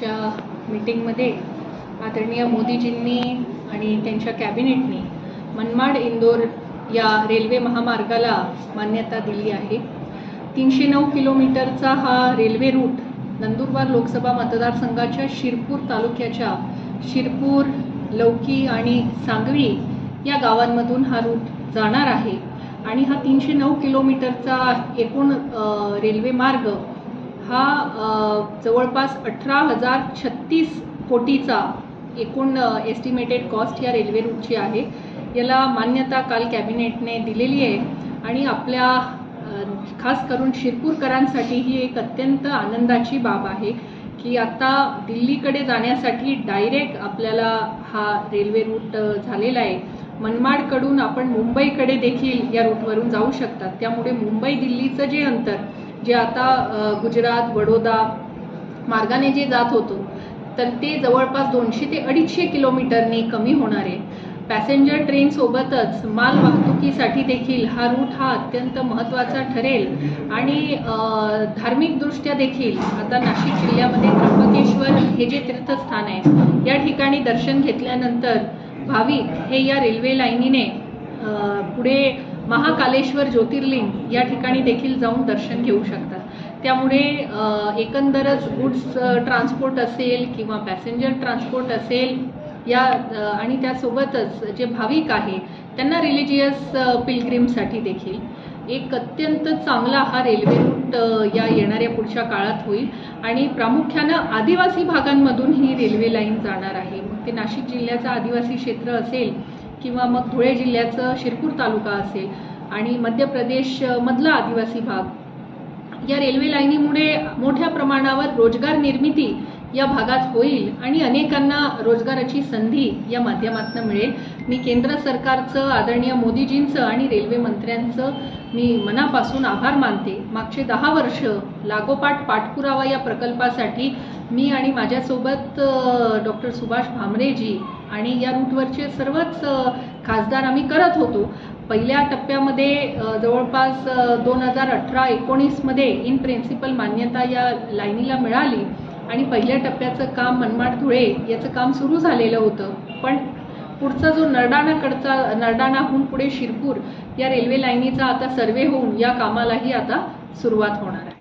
च्या मीटिंगमध्ये आदरणीय मोदीजींनी आणि त्यांच्या कॅबिनेटने मनमाड इंदोर या रेल्वे महामार्गाला मान्यता दिली आहे. तीनशे नऊ किलोमीटरचा हा रेल्वे रूट नंदुरबार लोकसभा मतदारसंघाच्या शिरपूर तालुक्याच्या शिरपूर लौकी आणि सांगवी या गावांमधून हा रूट जाणार आहे. आणि हा तीनशे नऊ किलोमीटरचा एकूण रेल्वे मार्ग हा जवळपास अठरा हजार छत्तीस कोटीचा एकूण एस्टिमेटेड कॉस्ट या रेल्वे रूटची आहे. याला मान्यता काल कॅबिनेटने दिलेली आहे आणि आपल्या खास करून शिरपूरकरांसाठी ही एक अत्यंत आनंदाची बाब आहे की आता दिल्लीकडे जाण्यासाठी डायरेक्ट आपल्याला हा रेल्वे रूट झालेला आहे. मनमाडकडून आपण मुंबईकडे देखील या रूटवरून जाऊ शकतात. त्यामुळे मुंबई दिल्लीचं जे अंतर जे आता गुजरात बडोदा मार्गाने जे जात होतो तर ते जवळपास दोनशे ते अडीचशे किलोमीटरने कमी होणार आहे. पॅसेंजर ट्रेनसोबतच माल वाहतुकीसाठी देखील हा रूट हा अत्यंत महत्त्वाचा ठरेल. आणि धार्मिकदृष्ट्या देखील आता नाशिक जिल्ह्यामध्ये त्र्यंबकेश्वर हे जे तीर्थस्थान आहे या ठिकाणी दर्शन घेतल्यानंतर भाविक हे या रेल्वे लाईनीने पुढे महाकालेश्वर ज्योतिर्लिंग या ठिकाणी देखील जाऊन दर्शन घेऊ शकतात. त्यामुळे एकंदरच गुड्स ट्रान्सपोर्ट असेल किंवा पॅसेंजर ट्रान्सपोर्ट असेल या आणि त्यासोबतच जे भाविक आहे त्यांना रिलिजियस पिलग्रीमसाठी देखील एक अत्यंत चांगला हा रेल्वे रूट या येणाऱ्या पुढच्या काळात होईल. आणि प्रामुख्यानं आदिवासी भागांमधून ही रेल्वे लाईन जाणार आहे. मग ते नाशिक जिल्ह्याचं आदिवासी क्षेत्र असेल किंवा मग धुळे जिल्ह्याचं शिरपूर तालुका असेल आणि मध्य प्रदेश मधला आदिवासी भाग या रेल्वे लाईनीमुळे मोठ्या प्रमाणावर रोजगार निर्मिती या भागात होईल आणि अनेकांना रोजगाराची संधी या माध्यमातून मिळेल. मी केंद्र सरकारचं आदरणीय मोदीजींचं आणि रेल्वे मंत्र्यांचं मी मनापासून आभार मानते. मागचे दहा वर्ष लागोपाठ पाठपुरावा या प्रकल्पासाठी मी आणि माझ्यासोबत डॉक्टर सुभाष भामरेजी आणि या रूटवरचे सर्वच खासदार आम्ही करत होतो. पहिल्या टप्प्यामध्ये जवळपास दोन हजार अठरा एकोणीसमध्ये इन प्रिन्सिपल मान्यता या लाईनीला मिळाली आणि पहिल्या टप्प्याचं काम मनमाड धुळे याचं काम सुरू झालेलं होतं. पण पुढचा जो नरडाणाकडचा नरडाणाहून पुढे शिरपूर या रेल्वे लाईनीचा आता सर्वे होऊन या कामालाही आता सुरुवात होणार आहे.